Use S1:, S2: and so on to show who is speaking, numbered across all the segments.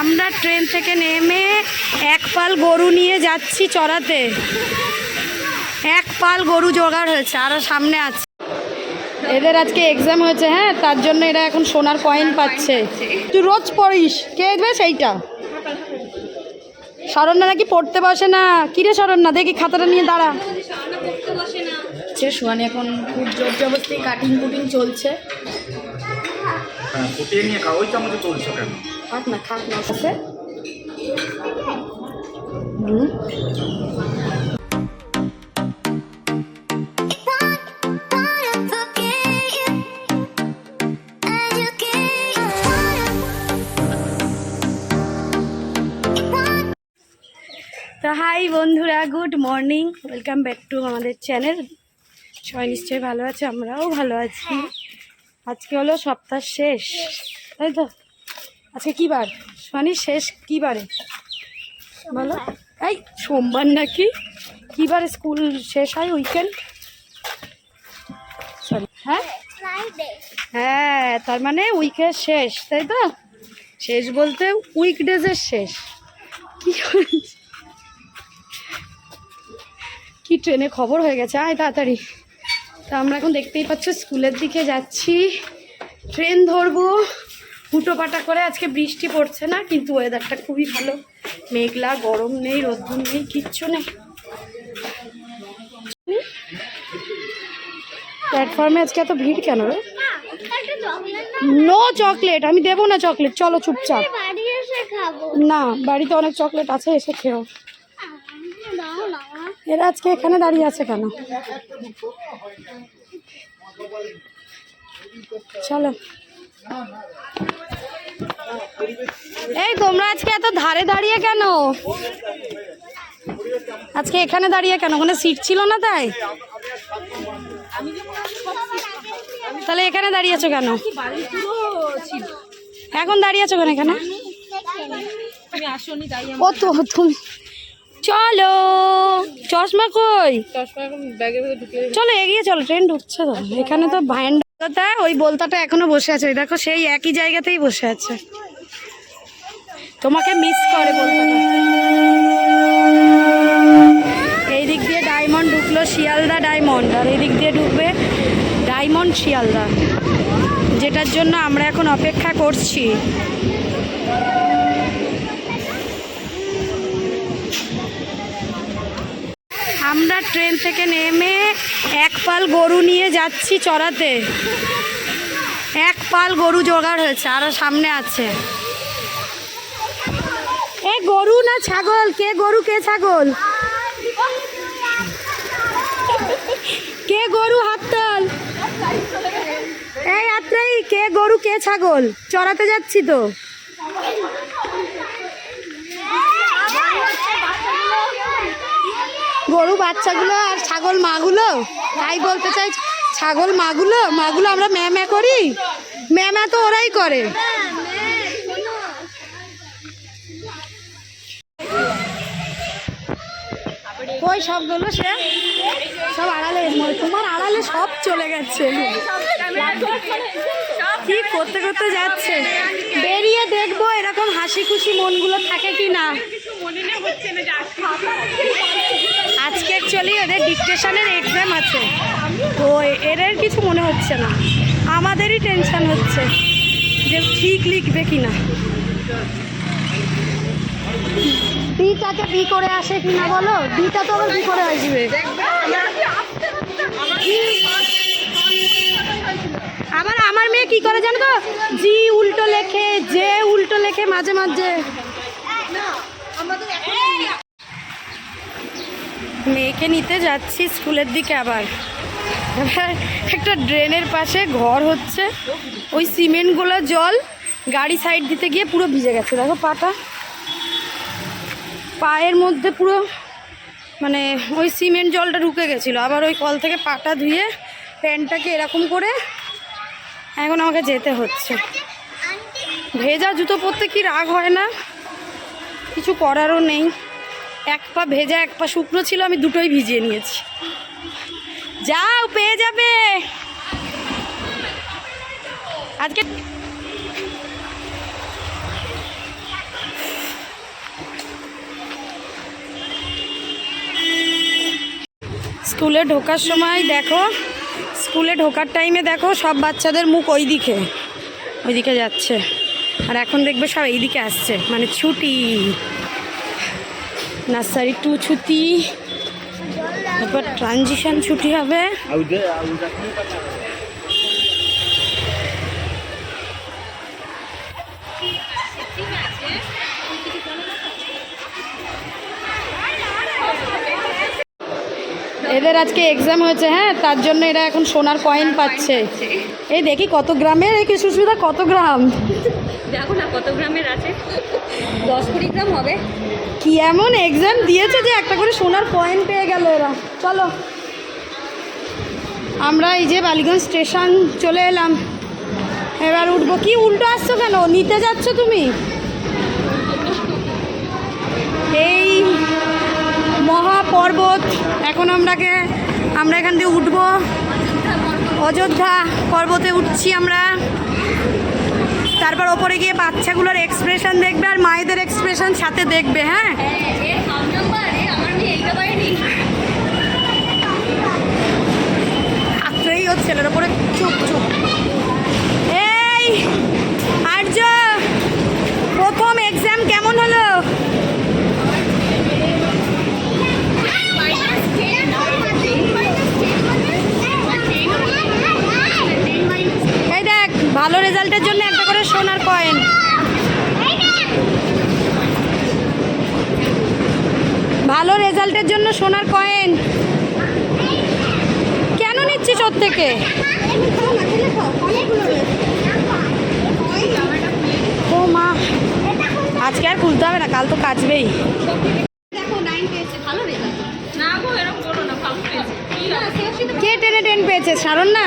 S1: আমরা ট্রেন থেকে নেমে এক পাল গরু নিয়ে যাচ্ছি চড়াতে। এক পাল গরু জোগাড় হয়েছে আরও সামনে আছে। এদের আজকে এক্সাম হয়েছে হ্যাঁ? তার জন্য এরা এখন সোনার কয়েন পাচ্ছে। তুই রোজ পড়িস কে দেবে সেইটা? শরণ্যা নাকি পড়তে বসে না? কিরে শরণ্যা দেখি খাতাটা নিয়ে দাঁড়া। সে সোয়ানি এখন খুব জোর জবরদস্তি কাটিং কুটিং চলছে।
S2: হ্যাঁ ফুটিয়ে নিয়ে চলছো কেন?
S1: খাক না খাক না কাছে তো হাই বন্ধুরা good morning. Welcome back to আমাদের চ্যানেল। সবাই নিশ্চয়ই ভালো আছে? আমরাও ভালো আছি। আজকে হলো সপ্তাহ শেষ। তাই তো? আজকে কী বার? শনি শেষ কী বারে? বলো। এই, সোমবার নাকি? কী বারে স্কুল শেষ হয় উইকেন্ড সরি হ্যাঁ? হ্যাঁ তার মানে উইকের শেষ, তাই তো? শেষ বলতে উইকডেজের শেষ। কি? কি ট্রেনে খবর হয়ে গেছে? আয় তাড়াতাড়ি। তা আমরা এখন দেখতেই পাচ্ছ, স্কুলের দিকে যাচ্ছি। ট্রেন ধরবো। হুটো পাটা করে আজকে বৃষ্টি পড়ছে না, কিন্তু ওয়েদারটা খুবই ভালো। মেঘলা, গরম নেই, রোদ্দুর নেই, কিচ্ছু নেই। প্ল্যাটফর্মে আজকে এত ভিড় কেন রে? নো চকলেট আমি দেবো না চকলেট চলো চুপচাপ। না, বাড়িতে অনেক চকলেট আছে, এসে খেও। এরা আজকে এখানে দাঁড়িয়ে আছে কেন? চলো। এই তোমরা আজকে এত ধারে দাঁড়িয়ে কেন? আজকে এখানে দাঁড়িয়ে কেন? ওখানে সিট ছিল না তাই? তাহলে এখানে দাঁড়িয়েছো কেন? এখন দাঁড়িয়েছো কেন এখানে? ও তো তুমি চলো। চশমা কই? চলো এগিয়ে চলো ট্রেন ঢুকছে তো। এখানে তো ভাইন্ডাটা ওই বলতাটা এখনও বসে আছে। দেখো, সেই একই জায়গাতেই বসে আছে। তোমাকে মিস করে বলতাটা। এই দিক দিয়ে ডায়মন্ড ঢুকলো শিয়ালদা ডায়মন্ড আর এই দিক দিয়ে ঢুকবে ডায়মন্ড শিয়ালদা। যেটার জন্য আমরা এখন অপেক্ষা করছি। আমরা ট্রেন থেকে নেমে এক পাল গরু নিয়ে যাচ্ছি চড়াতে। এক পাল গরু জোগাড় হয়েছে আরও সামনে আছে। এ গরু না ছাগল? কে গরু, কে ছাগল? কে গরু হাততাল? এই আত্রাই কে গরু, কে ছাগল? চড়াতে যাচ্ছি তো। গরু বাচ্চাগুলো আর ছাগল মাগুলো, তাই বলতে চাই ছাগল মাগুলো মাগুলো আমরা ম্যা ম্যা করি? ম্যা ম্যা তো ওরাই করে। ওই সবগুলো সে? সব আড়ালে, তোমার আড়ালে সব চলে গেছে। কি করতে করতে যাচ্ছে? বেরিয়ে দেখব এরকম হাসি খুশি মনগুলো থাকে কি না আজকে অ্যাকচুয়ালি ওদের ডিকটেশনের এক্সাম আছে। তো এদের কিছু মনে হচ্ছে না। আমাদেরই টেনশন হচ্ছে যে ঠিক লিখবে কি না বিটাকে বি করে আসে কি না বলো? বিটা তো আবার বি করে আসবে। আবার আমার মেয়ে কি করে জানো তো? জি উল্টো লেখে যে উল্টো লেখে মাঝে মাঝে। মেয়েকে নিতে যাচ্ছি স্কুলের দিকে আবার। একটা ড্রেনের পাশে ঘর হচ্ছে। ওই সিমেন্টগুলো জল গাড়ি সাইড দিতে গিয়ে পুরো ভিজে গেছে। দেখো পাটা। পায়ের মধ্যে পুরো মানে ওই সিমেন্ট জলটা ঢুকে গেছিল। আবার ওই কল থেকে পাটা ধুয়ে প্যান্টটাকে এরকম করে এখন আমাকে যেতে হচ্ছে। ভেজা জুতো পরতে কি রাগ হয় না? কিছু করারও নেই। এক পা ভেজা, এক পা শুকনো ছিল, আমি দুটোই ভিজিয়ে নিয়েছি। যাও, পেয়ে যাবে। আজকে স্কুলে ঢোকার সময় দেখো, স্কুলে ঢোকার টাইমে দেখো, সব বাচ্চাদের মুখ ওই দিকে ওই দিকে যাচ্ছে। আর এখন দেখবে সব এইদিকে আসছে মানে ছুটি। নার্সারি টু ছুটি, তারপর ট্রানজিশন ছুটি হবে। এদের আজকে এক্সাম হয়েছে হ্যাঁ? তার জন্য এরা এখন সোনার কয়েন পাচ্ছে। এই দেখি কত গ্রামের, এই কি সুস্মিতা, কত গ্রাম?
S3: দেখো না, কত গ্রামের আছে? দশ কুড়ি গ্রাম হবে।
S1: কি এমন এক্সাম দিয়েছে যে একটা করে সোনার কয়েন পেয়ে গেল এরা। চলো। আমরা এই যে বালিগঞ্জ স্টেশন চলে এলাম। এবার উঠবো। কি উল্টো আসছো কেন? নিতে যাচ্ছ তুমি? এই মহাপর্বত। এখন আমরাকে, আমরা এখান দিয়ে উঠবো। অযোধ্যা পর্বতে উঠছি আমরা। তারপর ওপরে গিয়ে বাচ্চাগুলোর এক্সপ্রেশন দেখবে আর মায়েদের এক্সপ্রেশন সাথে দেখবে হ্যাঁ? ছেলের ওপরে চুপ চুপ। এই প্রথম কেমন হলো? ভালো রেজাল্টের জন্য করে সোনার কয়েন। ভালো রেজাল্টের জন্য সোনার কয়েন। কেন নিচ্ছিস ওর থেকে? ও মা, আজকে আর খুলতে হবে না, কাল তো কাচবেই?
S3: কে
S1: টেনে টেন পেয়েছে, সারণ না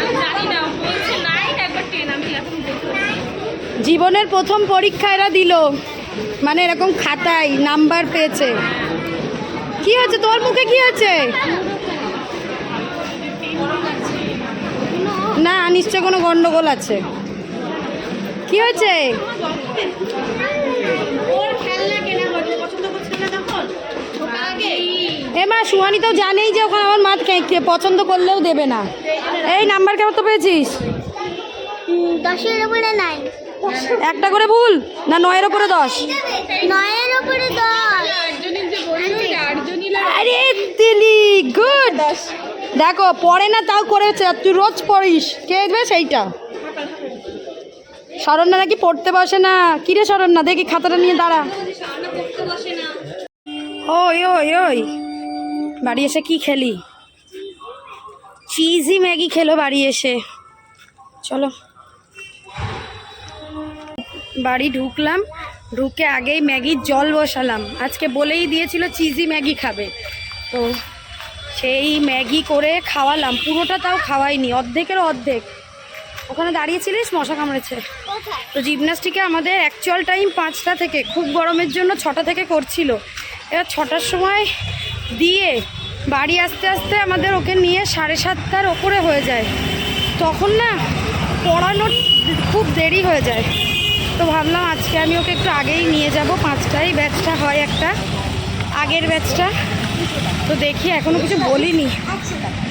S3: আমি জানি না বলছে নাইন একবার টেন আমি এখন দেখতে
S1: জীবনের প্রথম পরীক্ষা এরা দিল। মানে এরকম খাতায় নাম্বার পেয়েছে। কি হয়েছে? তোর মুখে কি হয়েছে? না, নিশ্চয় কোনো গন্ডগোল আছে। কি হয়েছে? এ মা, সুহানি তো জানেই যে ওখানে আমার মাছ পছন্দ করলেও দেবে না। এই নাম্বার কেমন তো পেয়েছিস?
S4: দশের উপরে নাইন
S1: একটা করে ভুল না নয়ের ওপরে দশ?
S4: নয়ের দশ।
S1: আরে দিলি গুড। দেখো পড়ে না তাও করেছে তুই রোজ পড়িস। কে দেবে সেইটা? শরণ্যা নাকি পড়তে বসে না? কিরে শরণ্যা দেখি খাতাটা নিয়ে দাঁড়া। ওই ওই ওই। বাড়ি এসে কি খেলি? চিজি ম্যাগি খেলো বাড়ি এসে। চলো। বাড়ি ঢুকলাম ঢুকে আগেই ম্যাগির জল বসালাম। আজকে বলেই দিয়েছিল চিজি ম্যাগি খাবে। তো সেই ম্যাগি করে খাওয়ালাম। পুরোটা তাও খাওয়াইনি অর্ধেকেরও অর্ধেক। ওখানে দাঁড়িয়েছিলিস মশা কামড়েছে? তো জিমনাস্টিকে আমাদের অ্যাকচুয়াল টাইম পাঁচটা থেকে খুব গরমের জন্য ছটা থেকে করছিল। এবার ছটার সময় দিয়ে বাড়ি আসতে আসতে আমাদের ওকে নিয়ে সাড়ে সাতটার ওপরে হয়ে যায়। তখন না পড়ানোর খুব দেরি হয়ে যায়। তো ভাবলাম আজকে আমি ওকে একটু আগেই নিয়ে যাব পাঁচটায়। ব্যাচটা হয় একটা। আগের ব্যাচটা তো দেখি এখনও কিছু বলিনি।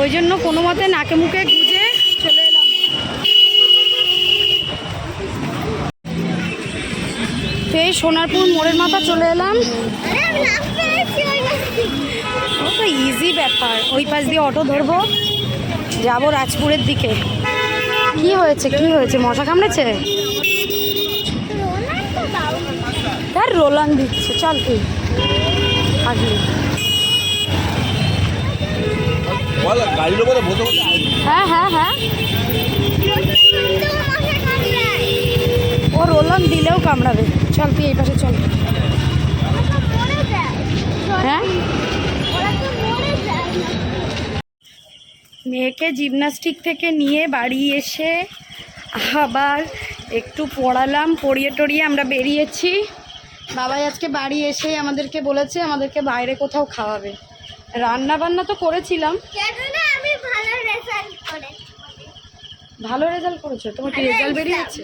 S1: ওই জন্য কোনো মতে নাকে মুখে গুজে চলে এলাম। তো এই সোনারপুর মোড়ের মাথা চলে এলাম। ইজি ব্যাপার। ওই পাশ দিয়ে অটো ধরবো। যাব রাজপুরের দিকে। কি হয়েছে? কি হয়েছে? মশা কামড়েছে
S4: রোনার তো দাও
S1: তার রোলান দিচ্ছে চল তুই। আগলি হ্যাঁ হ্যাঁ হ্যাঁ। ও রোলান দিলেও কামড়াবে। চল তুই এই পাশে চল। হ্যাঁ? মেয়েকে জিমনাস্টিক থেকে নিয়ে বাড়ি এসে আবার একটু পড়ালাম পড়িয়ে টড়িয়ে আমরা বেরিয়েছি। বাবাই আজকে বাড়ি এসে আমাদেরকে বলেছে আমাদেরকে বাইরে কোথাও খাওয়াবে। রান্না বান্না তো করেছিলাম।
S4: ভালো রেজাল্ট
S1: করেছ। তোমার কি রেজাল্ট বেরিয়েছে?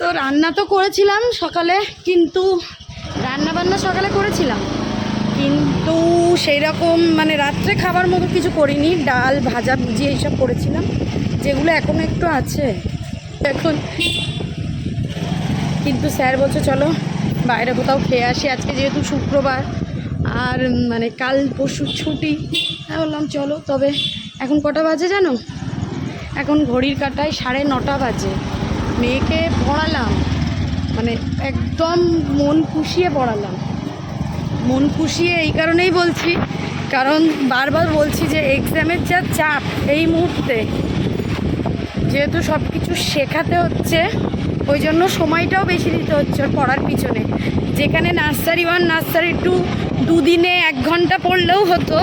S1: তো রান্না তো করেছিলাম সকালে কিন্তু রান্না বান্না সকালে করেছিলাম। কিন্তু সেই রকম মানে রাত্রে খাবার মতো কিছু করিনি ডাল ভাজা ভুজি এইসব করেছিলাম যেগুলো এখনও একটু আছে। এখন কিন্তু স্যার বলছে, চলো বাইরে কোথাও খেয়ে আসি। আজকে যেহেতু শুক্রবার, আর মানে কাল পরশু ছুটি। তাই বললাম, চলো, তবে এখন কটা বাজে জানো? এখন ঘড়ির কাটায় সাড়ে নটা বাজে। মেয়েকে পড়ালাম মানে একদম মন খুশিয়ে পড়ালাম। মন খুশিয়ে এই কারণেই বলছি, কারণ বারবার বলছি যে এক্সামের যা চাপ এই মুহূর্তে, যেহেতু সব কিছু শেখাতে হচ্ছে ওই জন্য সময়টাও বেশি দিতে হচ্ছে পড়ার পিছনে। যেখানে নার্সারি ওয়ান নার্সারি টু দুদিনে এক ঘণ্টা পড়লেও হতো,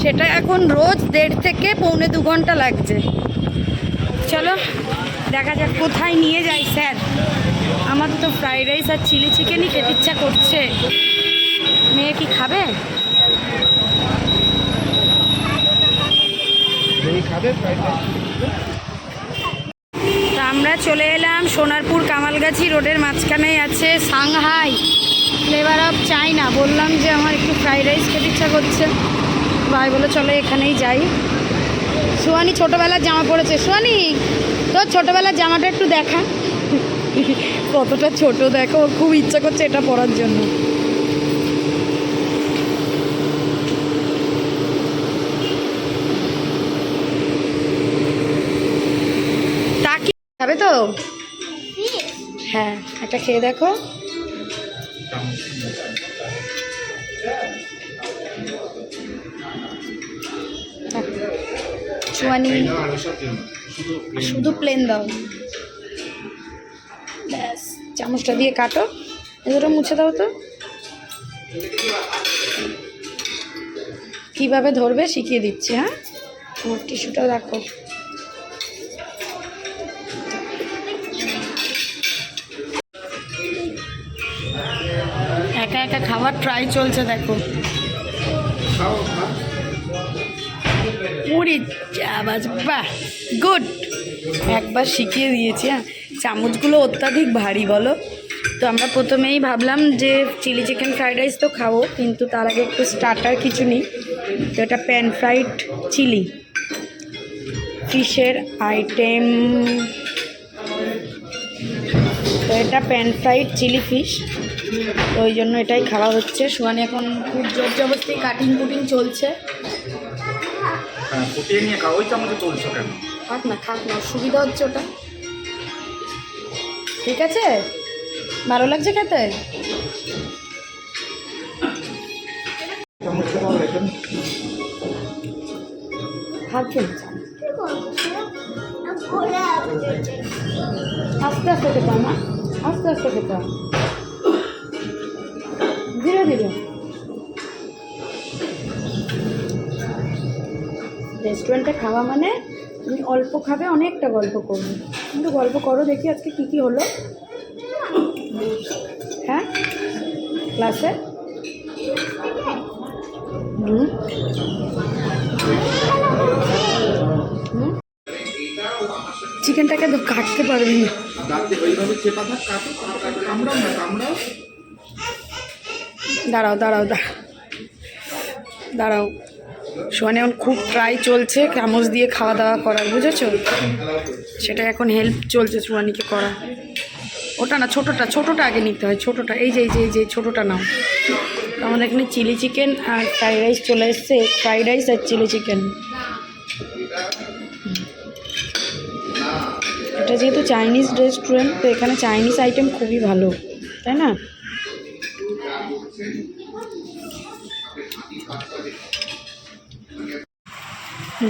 S1: সেটা এখন রোজ দেড় থেকে পৌনে দু ঘণ্টা লাগছে। চলো, দেখা যাক কোথায় নিয়ে যাই, স্যার। আমার তো ফ্রাইড রাইস আর চিলি চিকেনই খেতে ইচ্ছা করছে। মেয়ে কি খাবে? তো আমরা চলে এলাম সোনারপুর কামালগাছি রোডের মাঝখানেই আছে সাংহাই। ফ্লেভার অফ চাইনা বললাম যে আমার একটু ফ্রাইড রাইস খেতে ইচ্ছা করছে। ভাই বলে, চলো এখানেই যাই। সুয়ানি ছোটোবেলার জামা পড়েছে সুয়ানি তোর ছোটোবেলার জামাটা একটু দেখা। কতটা ছোট, দেখো। খুব ইচ্ছা করছে এটা পরার জন্য তা কি খাবে তো? হ্যাঁ একটা খেয়ে দেখো। চুয়ানি, শুধু প্লেন দাও। ব্যাস, চামচটা দিয়ে কাটো। এগুলো মুছে দাও তো। কীভাবে ধরবে শিখিয়ে দিচ্ছি হ্যাঁ? আমার টিস্যুটা রাখো। খাবার ট্রাই চলছে, দেখো। চাবাজ বাহ গুড একবার শিখিয়ে দিয়েছি হ্যাঁ। চামচগুলো অত্যাধিক ভারী, বলো। তো আমরা প্রথমেই ভাবলাম যে চিলি চিকেন ফ্রাইড রাইস তো খাব, কিন্তু তার আগে একটু স্টার্টার কিছু নিই। তো এটা প্যান ফ্রাইড চিলি ফিশের আইটেম তো এটা প্যান ফ্রাইড চিলি ফিশ তো ওই জন্য এটাই খাওয়া হচ্ছে। সোয়ানি এখন খুব জোর জবরদস্তি কাটিং কুটিং চলছে।
S2: হ্যাঁ ফুটিয়ে নিয়ে খাও ওই চামচে তুলছো কেন?
S1: খাক না খাক না সুবিধা হচ্ছে ওটা। ঠিক আছে? ভালো লাগছে খেতে?
S2: চামচটা তাহলে রেখে দিন।
S1: খাচ্ছে না
S4: ঘোরা
S1: আস্তে আস্তে খেতে না আস্তে আস্তে খেতে রেস্টুরেন্টে খাওয়া মানে তুমি অল্প খাবে, অনেকটা গল্প করবে। কিন্তু গল্প করো, দেখি আজকে কী কী হলো। হ্যাঁ? ক্লাসে? হুম। চিকেনটাকে তো কাটতে পারবি না। দাঁড়াও দাঁড়াও। দাঁড়াও। দাঁড়াও এখন খুব ট্রাই চলছে, চামচ দিয়ে খাওয়া দাওয়া করার, বুঝেছ? সেটা এখন হেল্প চলছে সোয়ানিকে করা। ওটা না, ছোটোটা ছোটোটা আগে নিতে হয়, ছোটোটা, এই যে এই যে এই যে, ছোটোটা নাও। আমাদের এখানে চিলি চিকেন আর ফ্রাইড রাইস চলে এসছে ফ্রাইড রাইস আর চিলি চিকেন। এটা যেহেতু চাইনিজ রেস্টুরেন্ট তো এখানে চাইনিজ আইটেম খুবই ভালো, তাই না?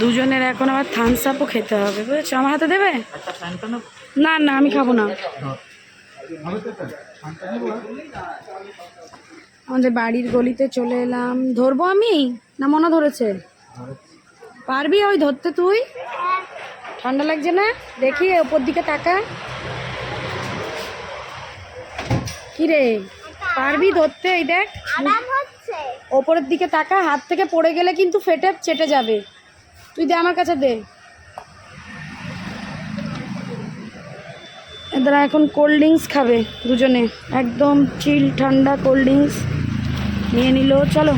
S1: দুজনের এখন আবার থামস আপও খেতে হবে বুঝেছ? আমার হাতে দেবে? না না আমি খাব না। আমাদের বাড়ির গলিতে চলে এলাম। ধরবো আমি? না মনে ধরেছে? পারবি ওই ধরতে তুই? ঠান্ডা লাগছে না? দেখি ওপর দিকে তাকা। কি রে পারবি ধরতে? এই দেখ।
S4: আরাম
S1: ওপরের দিকে তাকা হাত থেকে পড়ে গেলে কিন্তু ফেটে চেটে যাবে। তুই দে আমার কাছে দে। এরা এখন কোল্ড ড্রিঙ্কস খাবে দুজনে। একদম চিল ঠান্ডা কোল্ড ড্রিঙ্কস নিয়ে নিল, চলো।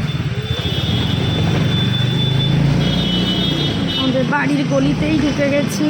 S1: আমাদের বাড়ির গলিতেই ঢুকে গেছি।